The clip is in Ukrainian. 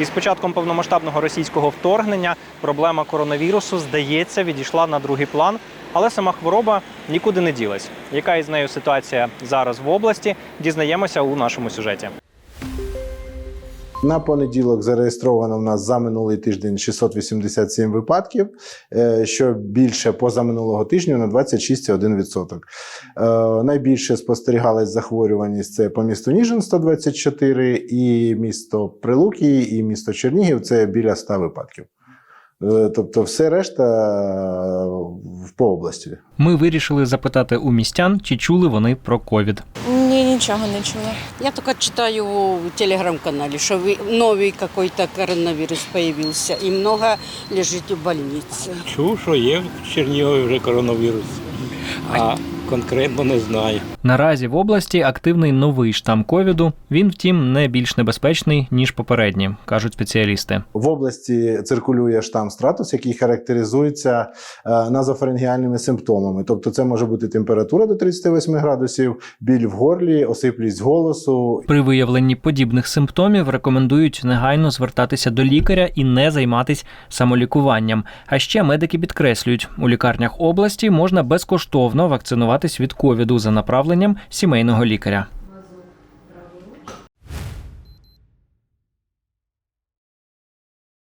І з початком повномасштабного російського вторгнення проблема коронавірусу, здається, відійшла на другий план. Але сама хвороба нікуди не ділась. Яка із нею ситуація зараз в області? Дізнаємося у нашому сюжеті. На понеділок зареєстровано в нас за минулий тиждень 687 випадків, е, що більше позаминулого тижня на 26,1%. Е, Найбільше спостерігалась захворюваність це по місту Ніжин 124, і місто Прилуки, і місто Чернігів це біля 100 випадків. Е, Тобто, все решта по області. Ми вирішили запитати у містян, чи чули вони про ковід. Ні, нічого не чула. Я тільки читаю в телеграм-каналі, що новий якийсь какой-то і появился, и много лежить у больниці, Чув, що є в Чернігові вже коронавірус, а конкретно не знаю. Наразі в області активний новий штам ковіду. Він, втім, не більш небезпечний ніж попередні, кажуть спеціалісти. В області циркулює штам стратус, який характеризується е, назофарингіальними симптомами. Тобто, це може бути температура до 38 градусів, біль в горлі, осиплість голосу. При виявленні подібних симптомів рекомендують негайно звертатися до лікаря і не займатись самолікуванням. А ще медики підкреслюють, у лікарнях області можна безкоштовно вакцинуватись від ковіду за направленням сімейного лікаря.